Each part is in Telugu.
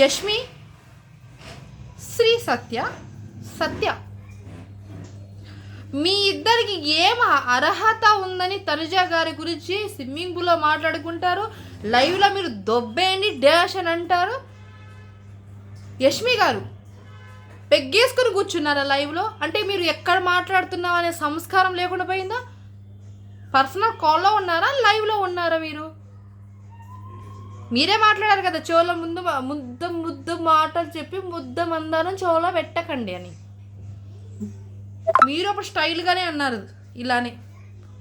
యష్మి శ్రీ సత్య సత్య. మీ ఇద్దరికి ఏం అర్హత ఉందని తనుజ గారి గురించి స్విమ్మింగ్ పూల్లో మాట్లాడుకుంటారు. లైవ్లో మీరు దొబ్బేయండి డాష్ అని అంటారు. యష్మి గారు పెగ్గేసుకుని కూర్చున్నారా లైవ్లో అంటే మీరు ఎక్కడ మాట్లాడుతున్నాం అనే సంస్కారం లేకుండా పోయిందా? పర్సనల్ కాల్లో ఉన్నారా? లైవ్లో ఉన్నారా మీరు? మీరే మాట్లాడారు కదా చోళ ముందు ముద్ద ముద్ద మాటలు చెప్పి ముద్ద మందారం చోళ పెట్టకండి అని. మీరు అప్పుడు స్టైల్గానే అన్నారు ఇలానే.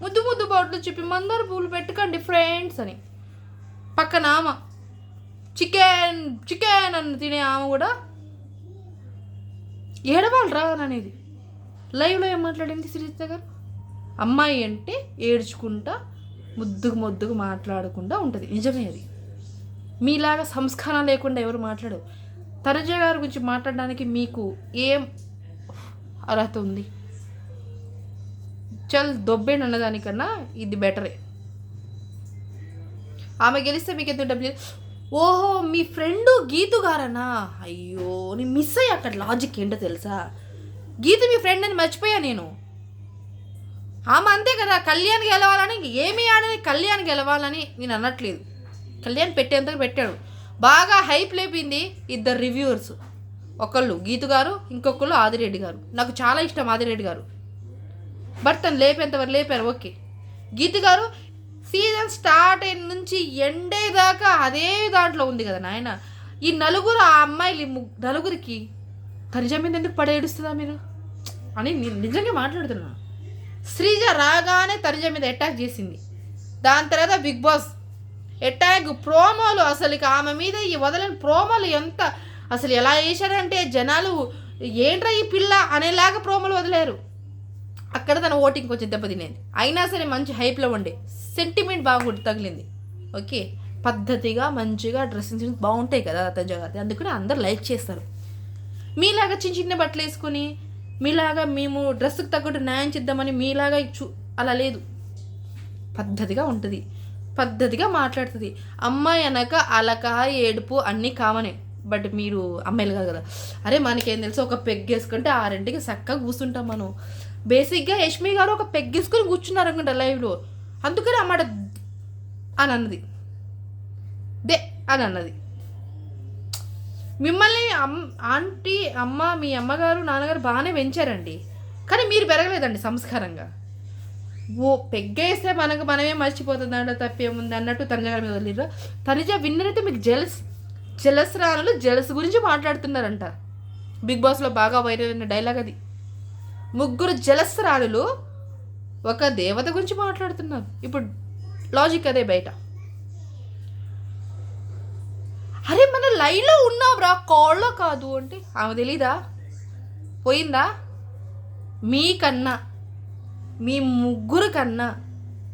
ముద్దు ముద్దు బాట్లు చెప్పి మందార పూలు పెట్టుకోండి ఫ్రెండ్స్ అని. పక్కన ఆమ. చికెన్ చికెన్ అని తినే ఆమె కూడా ఏడవాలరా అని అనేది. లైవ్లో ఏం మాట్లాడింది శ్రీజిత గారు? అమ్మాయి అంటే ఏడ్చుకుంటా ముద్దుకు ముద్దుకు మాట్లాడకుండా ఉంటుంది. నిజమే అది. మీలాగా సంస్కారం లేకుండా ఎవరు మాట్లాడరు. తనుజ గారి గురించి మాట్లాడడానికి మీకు ఏం అర్హత ఉంది? చల్ దొబ్బేండి అన్నదానికన్నా ఇది బెటరే. ఆమె గెలిస్తే మీకు ఎంత డబ్బులు ఓహో మీ ఫ్రెండు గీతు గారనా? అయ్యో నేను మిస్ అయ్యా అక్కడ లాజిక్ ఏంటో తెలుసా? గీత మీ ఫ్రెండ్ అని మర్చిపోయా నేను? ఆమె అంతే కదా కళ్యాణ్ గెలవాలని ఏమి ఆడని కళ్యాణ్ గెలవాలని నేను అనట్లేదు. కళ్యాణ్ పెట్టేంతకు పెట్టాడు. బాగా హైప్ లేపింది ఇద్దరు రివ్యూవర్స్. ఒకళ్ళు గీతు గారు ఇంకొకళ్ళు ఆదిరెడ్డి గారు. నాకు చాలా ఇష్టం ఆదిరెడ్డి గారు. బట్ తను లేపేంతవరకు లేపారు ఓకే. గీతు గారు సీజన్ స్టార్ట్ అయిన నుంచి ఎండే దాకా అదే దాంట్లో ఉంది కదా నాయన. ఈ నలుగురు ఆ అమ్మాయిలు నలుగురికి తనిజ మీద ఎందుకు పడేడుస్తుందా మీరు? అని నేను నిజంగా మాట్లాడుతున్నా. శ్రీజ రాగానే తనిజ మీద అటాక్ చేసింది. దాని తర్వాత బిగ్ బాస్ ఎటాగ్ ప్రోమోలు అసలు ఇక ఆమె మీద ఈ వదలని ప్రోమోలు ఎంత? అసలు ఎలా వేశారంటే జనాలు ఏంట్రా ఈ పిల్ల అనేలాగా ప్రోమోలు వదిలేరు. అక్కడ తన ఓటింగ్ కొంచెం దెబ్బతినేది. అయినా సరే మంచి హైప్లో ఉండే. సెంటిమెంట్ బాగా తగిలింది. ఓకే? పద్ధతిగా మంచిగా డ్రెస్సింగ్ సెన్స్ బాగుంటాయి కదా తేజ గారి. అందుకని అందరు లైక్ చేస్తారు. మీలాగా చిన్న చిన్న బట్టలు వేసుకొని మీలాగా మేము డ్రెస్కి తగ్గట్టు న్యాయం చేద్దామని మీలాగా చూ అలా లేదు. పద్ధతిగా ఉంటుంది. పద్ధతిగా మాట్లాడుతుంది. అమ్మాయి అనక అలక ఏడుపు అన్నీ కామనే. బట్ మీరు అమ్మాయిలు కాదు కదా. అరే మనకేం తెలుసు? ఒక పెగ్గేసుకుంటే ఆరింటికి చక్కగా కూర్చుంటాం మనం. బేసిక్గా యష్మి గారు ఒక పెగ్గేసుకొని కూర్చున్నారు అనుకుంటా లైవ్లో అందుకని అమ్మాట అని అన్నది. దే అని అన్నది. మిమ్మల్ని అమ్ ఆంటీ అమ్మ మీ అమ్మగారు నాన్నగారు బాగానే పెంచారండి. కానీ మీరు పెరగలేదండి సంస్కారంగా. ఓ పెగ్గేస్తే మనకు మనమే మర్చిపోతుంది అంటే తప్పేముంది అన్నట్టు తనుజ గారి మీద వదిలిరు తనుజ విన్నర్ అయితే మీకు జెలస్ జెలస్ రానులు జెలస్ గురించి మాట్లాడుతున్నారంట. బిగ్ బాస్లో బాగా వైరల్ అయిన డైలాగ్ అది. ముగ్గురు జెలస్ రాణులు ఒక దేవత గురించి మాట్లాడుతున్నారు. ఇప్పుడు లాజిక్ అదే బయట. అరే మన లైవ్లో ఉన్నావురా కాల్లో కాదు అంటే ఆమె తెలీదా? పోయిందా? మీకన్నా. మీ ముగ్గురు కన్నా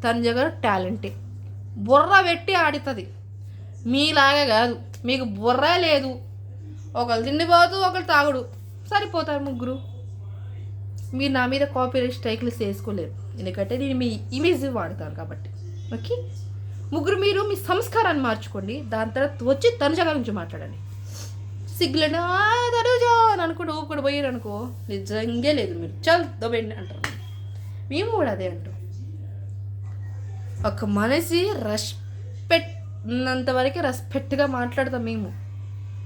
తనుజ గారు టాలెంటే. బుర్ర పెట్టి ఆడుతుంది. మీలాగా కాదు. మీకు బుర్ర లేదు. ఒకళ్ళు తిండిపోదు ఒకళ్ళు తాగుడు. సరిపోతారు ముగ్గురు. మీరు నా మీద కాపీ స్ట్రైక్లు చేసుకోలేరు. ఎందుకంటే నేను మీ ఇమేజ్ వాడతాను కాబట్టి. ఓకే? ముగ్గురు మీరు మీ సంస్కారాన్ని మార్చుకోండి. దాని తర్వాత వచ్చి తనుజ గారి నుంచి మాట్లాడండి. సిగ్గులండి "ఆ, తనుజ అని అనుకుంటూ ఊపుకుంటూ పోయారు అనుకో. నిజంగా లేదు మీరు. చల్ దొబ్బేయండి అంటారు. మేము కూడా అదే అంటాం. ఒక మనిషి రెస్పెక్ట్ ఉన్నంత వరకే రెస్పెక్ట్గా మాట్లాడతాం మేము.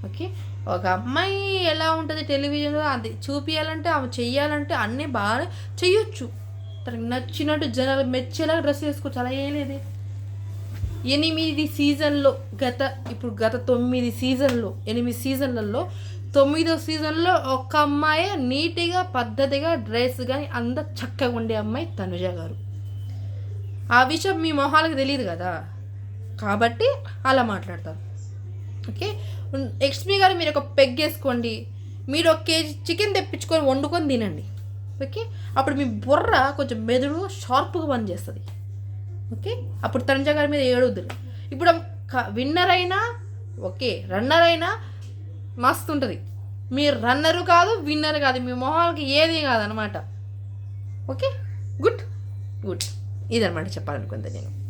ఓకే? ఒక అమ్మాయి ఎలా ఉంటుంది టెలివిజన్లో అది చూపించాలంటే ఆమె చెయ్యాలంటే అన్నీ బాగా చెయ్యొచ్చు. తనకి నచ్చినట్టు జనాలు మెచ్చేలా డ్రెస్ వేసుకోవచ్చు అలా ఏలేదే ఎనిమిది సీజన్లో గత ఇప్పుడు గత తొమ్మిది సీజన్లో ఎనిమిది సీజన్లలో తొమ్మిదో సీజన్లో ఒక అమ్మాయి నీట్గా పద్ధతిగా డ్రెస్ కానీ అంత చక్కగా ఉండే అమ్మాయి తనుజ గారు. ఆ విషయం మీ మొహాలకు తెలియదు కదా? కాబట్టి అలా మాట్లాడతారు ఓకే? ఎక్స్పీ గారు మీరు ఒక పెగ్ వేసుకోండి. మీరు ఒక కేజీ చికెన్ తెప్పించుకొని వండుకొని తినండి. ఓకే? అప్పుడు మీ బుర్ర కొంచెం మెదుడు షార్ప్గా పనిచేస్తుంది. ఓకే? అప్పుడు తనుజ గారి మీద ఏడవద్దు ఇప్పుడు విన్నర్ అయినా ఓకే రన్నర్ అయినా మస్తు ఉంటుంది మీరు రన్నరు కాదు విన్నర్ కాదు మీ మొహాలకి ఏది కాదనమాట ఓకే? గుడ్? గుడ్. ఇదనమాట చెప్పాలనుకుంది నేను.